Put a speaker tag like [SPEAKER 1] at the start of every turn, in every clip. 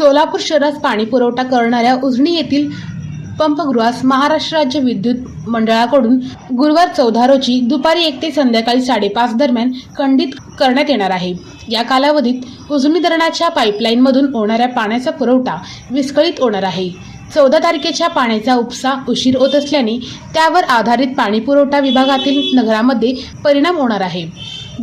[SPEAKER 1] सोलापूर शहरास पाणी पुरवठा करणाऱ्या उजनी येथील पंपगृहास महाराष्ट्र राज्य विद्युत मंडळाकडून गुरुवार चौदा रोजी दुपारी एक ते संध्याकाळी साडेपाच दरम्यान खंडित करण्यात येणार आहे. या कालावधीत उजनी धरणाच्या पाईपलाईनमधून होणाऱ्या पाण्याचा पुरवठा विस्कळीत होणार आहे. चौदा तारखेच्या पाण्याचा उपसा उशीर होत असल्याने त्यावर आधारित पाणीपुरवठा विभागातील नगरामध्ये परिणाम होणार आहे.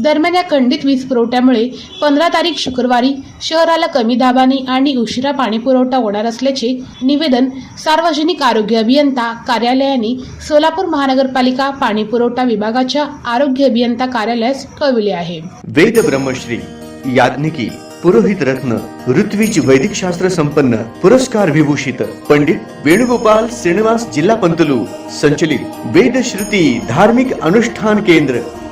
[SPEAKER 1] दरम्यान या खंडित वीज पुरवठ्यामुळे पंधरा तारीख शुक्रवारी शहराला कमी दाबाने आणि उशिरा पाणी पुरवठा होणार असल्याचे निवेदन सार्वजनिक आरोग्य अभियंता कार्यालयाने सोलापूर महानगरपालिका पाणी पुरवठा विभागाच्या आरोग्य अभियंता कार्यालयास कळविले आहे.
[SPEAKER 2] वेद ब्रह्मश्री याज्ञिकी पुरोहित रत्न ऋत्विज वैदिक शास्त्र संपन्न पुरस्कार विभूषित पंडित वेणुगोपाल श्रीनिवास जिल्हा पंतलू संचलित वेद श्रुती धार्मिक अनुष्ठान केंद्र